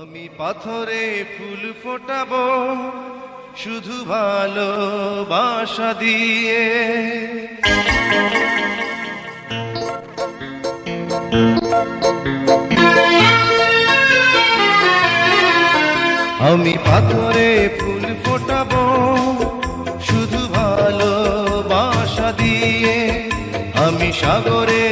আমি পাথরে ফুল ফোটাবো, শুধু ভালোবাসা দিয়ে। আমি পাথরে ফুল ফোটাবো, শুধু ভালোবাসা দিয়ে। আমি সাগরের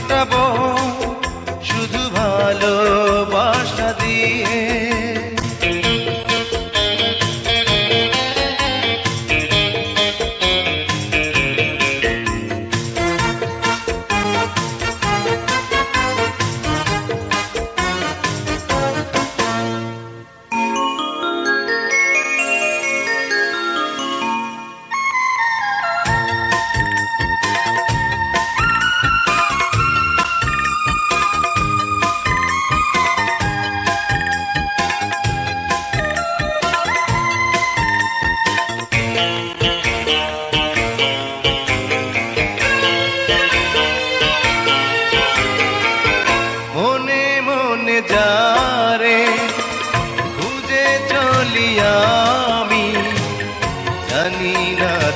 ফোটাবো শুধু ভালোবাসা দিয়ে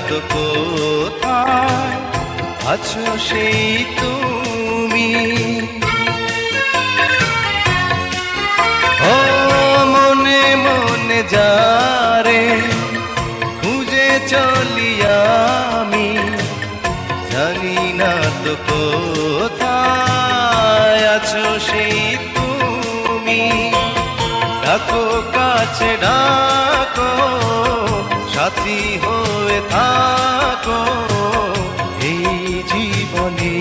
তো কোথায় আছো সেই তুমি? ও মনে মনে যারে খুঁজে চলি আমি, জানি না তো কোথায় আছো সেই তুমি। ডাকো, কাছে ডাকো। সাথী হয়ে থাকো এই জীবনে।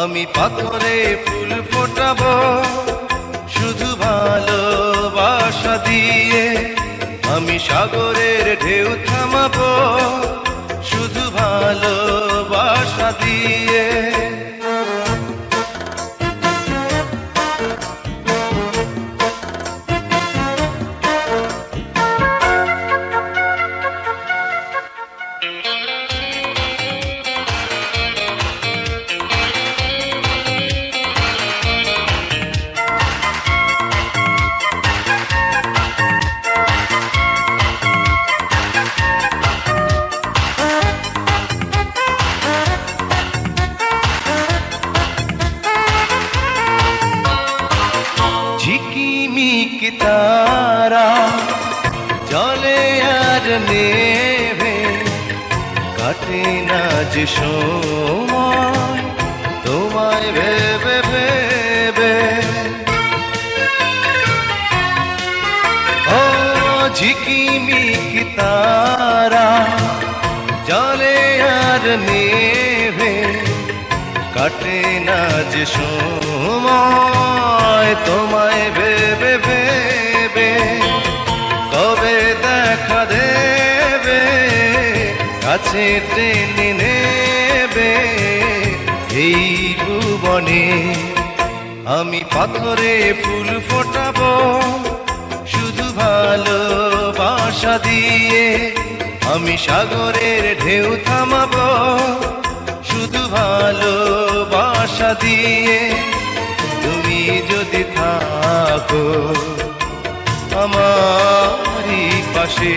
আমি পাথরে ফুল ফোটাবো, শুধু ভালোবাসা দিয়ে। আমি সাগরের ঢেউ থামাবো, শুধু ভালোবাসা নেভে কাটে না যে সময়, তোমায় ভেবে ভেবে। ও ঝিকিমিক তারা জলে আর নেবে। কাটে না যে সময়, তোমায় কাছে টেনে নেবে এই ভুবনে। আমি পাথরে ফুল ফোটাবো, শুধু ভালোবাসা দিয়ে। আমি সাগরের ঢেউ থামাবো, শুধু ভালোবাসা দিয়ে। তুমি যদি থাকো, আমারই পাশে।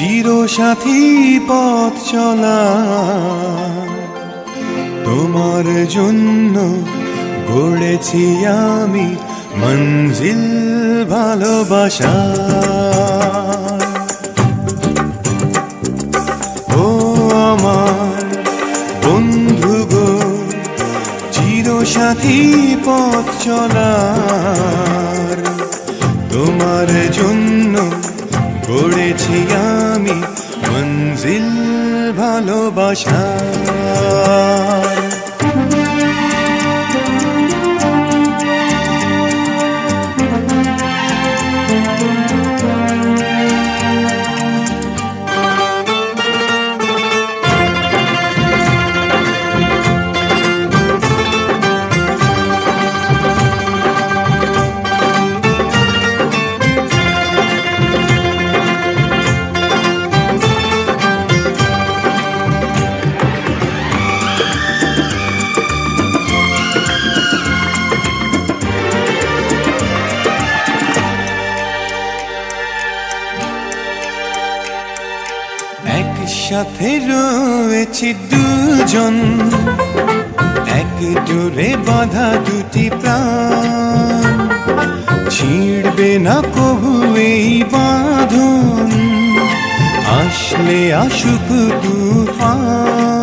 চিরসাথী পথ চলা। তোমার জন্য গড়েছি আমি মঞ্জিল ভালোবাসা। ও আমার বন্ধু গো, চিরসাথী পথ চলার। তোমার জন্য গড়েছি আমি মঞ্জিল ভালোবাসা একসাথে রয়েছি দুজন। এক জোরে বাধা দুটি প্রাণ। ছিঁড়বে না কবু এই বাঁধন। আসলে আসুক তুফান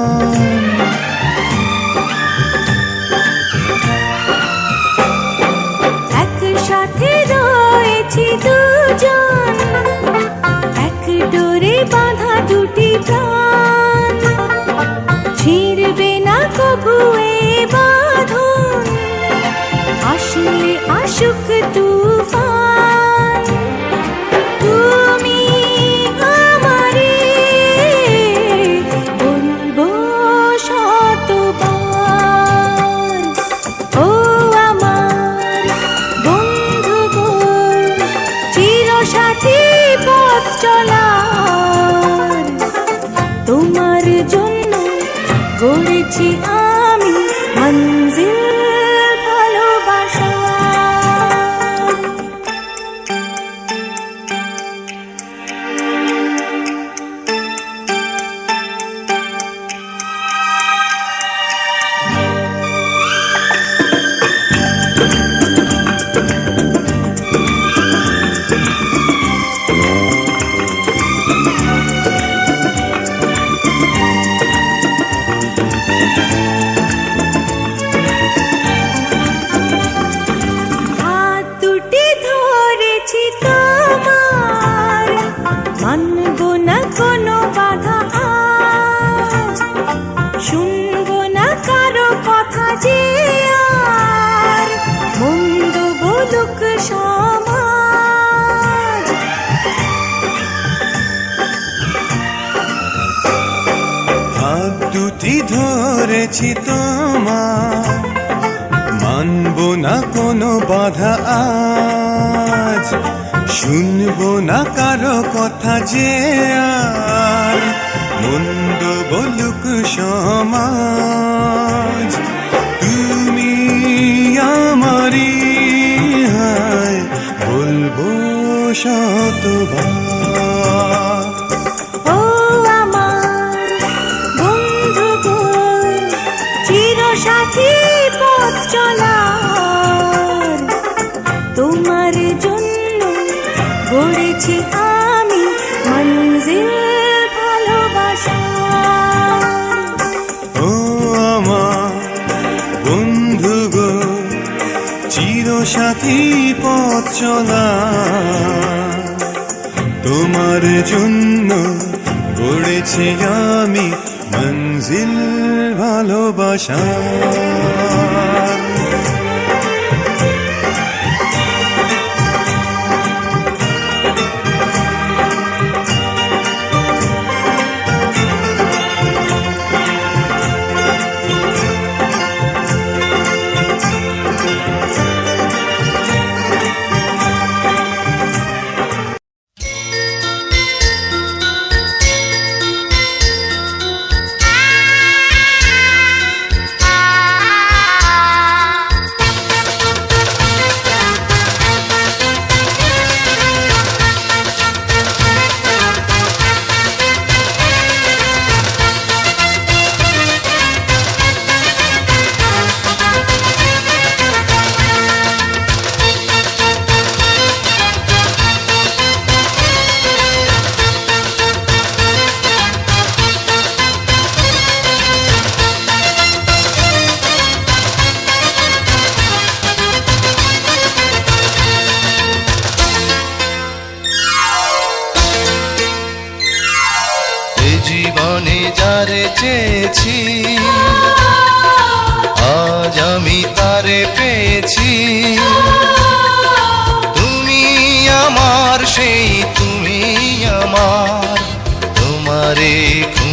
প্রাণ ছিড়বে না কবু এ বাঁধন। আসলে আশুক তুফান ধরেছি তোমার। মানব না কোনো বাধা আজ। শুনব না কারও কথা যে আর। মন্দ বলুক সমাজ। তুমি আমারি হায়, বলব শতবার। চিরসাথী পথ চলার। তোমার জন্য গড়েছি আমি মঞ্জিল ভালোবাসা। আমি মঞ্জিল ভালোবাসা।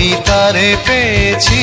আমি তারে পেয়েছি।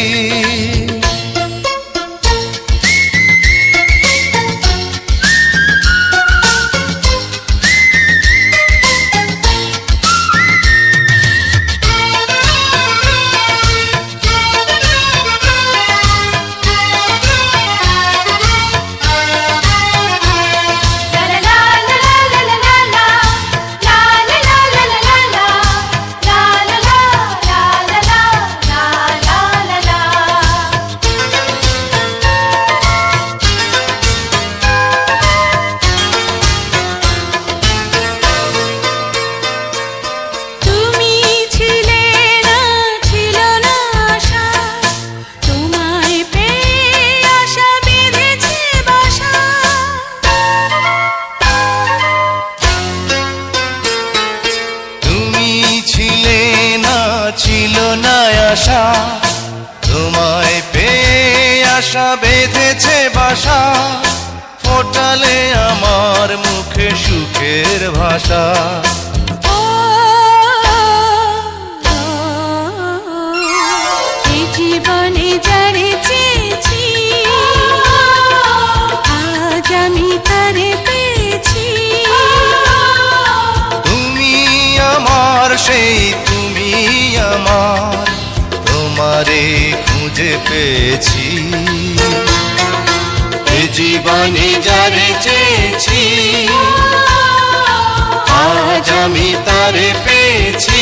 ভাষা। জীবনে যারে চেয়েছি আজ আমি তারে পেয়েছি। তুমি আমার সেই তুমি আমার তোমারে খুঁজে পেয়েছি। এ জীবনে যারে চেয়েছি আজ আমি তারে পেয়েছি।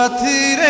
ও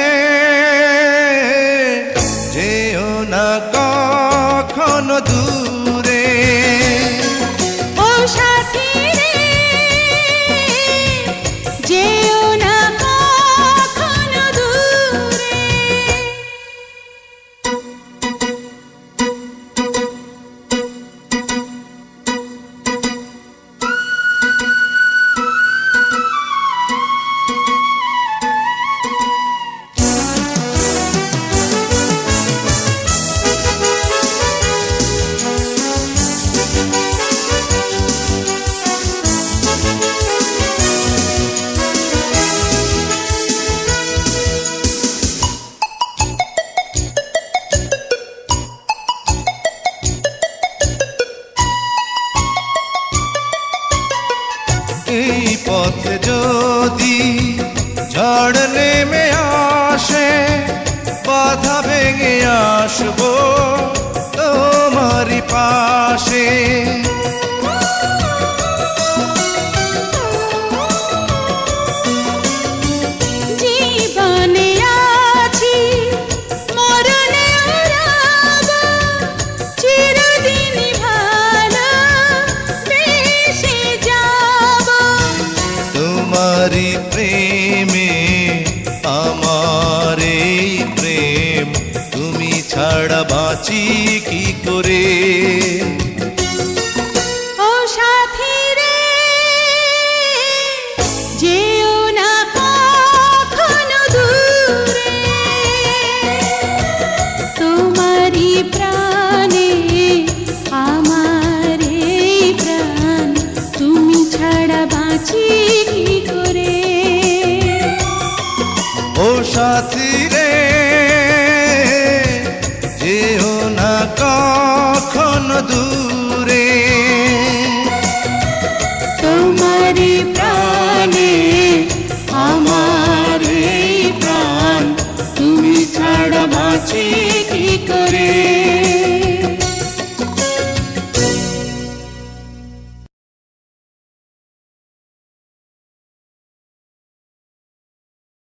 বাঁচি কি করে?